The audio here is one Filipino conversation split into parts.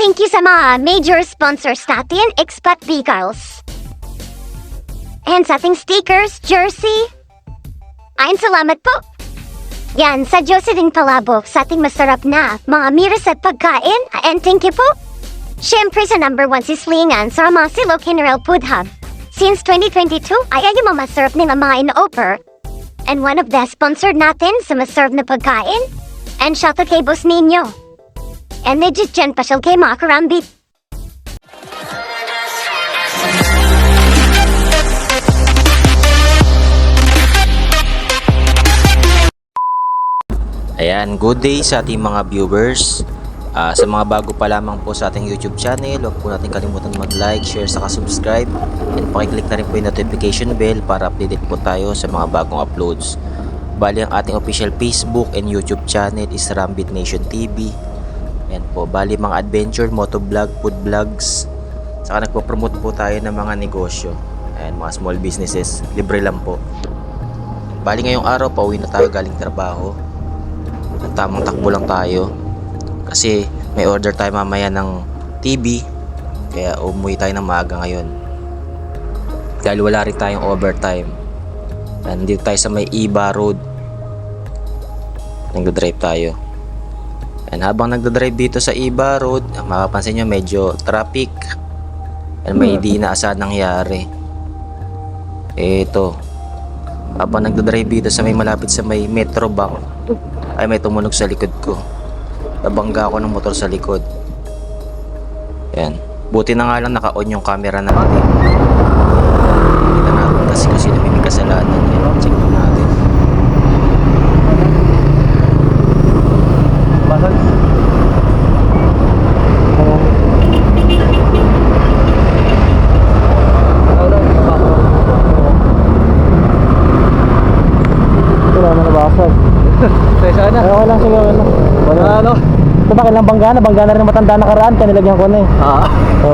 thank you sa mga major sponsors natin, Expat Decals. And sa ating stickers, jersey. Ayon salamat po. Yan, sa Jocelyn Palabok sa ating masarap na mga miras at pagkain. And thank you po. Siyempre sa number one si Slingan sa mga Silo General Food Hub. Since 2022, ay ay mga masarap nila mga in-offer. And one of the sponsored natin sa masarap na pagkain. And shout out kay Boss Ninyo. And legit dyan pa siya kay mga karambit. Ayan, good day sa ating mga viewers. Ah, sa mga bago pa lamang po sa ating YouTube channel, huwag po natin kalimutan mag-like, share, saka subscribe. And pakiclick na rin po yung notification bell para updated po tayo sa mga bagong uploads. Bali ang ating official Facebook and YouTube channel is Rambit Nation TV. Ayan po, bali mga adventure, motovlog, food vlogs. Saka nagpo-promote po tayo ng mga negosyo. Ayan, mga small businesses. Libre lang po. Bali ngayong araw, pauwi na tayo galing trabaho ng tamang takbo lang tayo kasi may order tayo mamaya ng TV kaya umuwi tayo ng maaga ngayon dahil wala rin tayong overtime nandito tayo sa may Iba Road nagdadrive tayo and habang nagdadrive dito sa Iba Road mapapansin nyo medyo traffic and may di inaasahan nangyari eto habang nagdadrive dito sa may malapit sa may Metro Bank ay may tumunog sa likod ko. Nabangga ako ng motor sa likod. Yan. Buti na nga lang naka-on yung camera natin. Kita natin kasi kung sino may kasalanan. Yan. Check lang natin. Basag. Wala na nabasag. Tesa na. Ay, okay lang, sige, okay lang. Wala na. Ano? Ito ba kailang bangga na? Bangga na rin matanda nakaraan, kanilagyan ko na eh. Ah. So,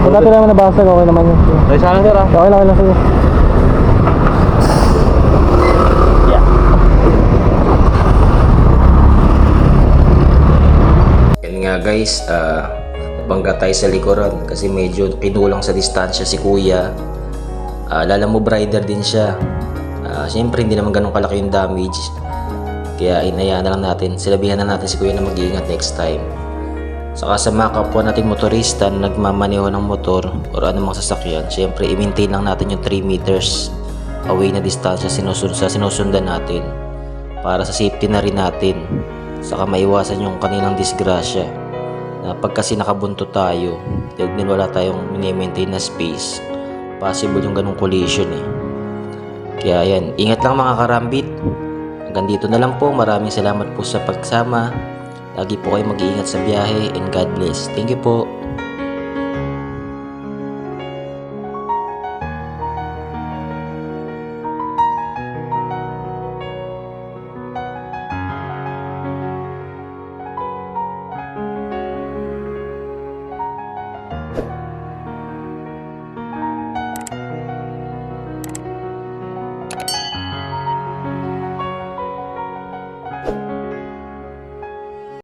kung natin naman nabasag, okay naman yun. Tesa na sir ah. Okay lang, okay lang, sige. Yan nga guys, ah bangga tayo sa likuran kasi medyo kinulang sa distansya si kuya. Ah, lala mo rider din siya. Ah, Siyempre hindi naman ganun kalaki yung damage. Kaya inayaan na lang natin, silabihan na natin si kuya na mag-iingat next time. Saka sa mga kapwa nating motorista na nagmamaneho ng motor o anumang sasakyan, siyempre i-maintain lang natin yung 3 meters away na distansya sinusun sa sinusundan natin para sa safety na rin natin. Saka maiwasan yung kanilang disgrasya na pag nakabunto tayo dahil wala tayong mini-maintain na space possible yung ganong collision eh. Kaya yan ingat lang mga karambit hanggang dito na lang po. Maraming salamat po sa pagsama. Lagi po kayo mag-iingat sa biyahe and God bless. Thank you po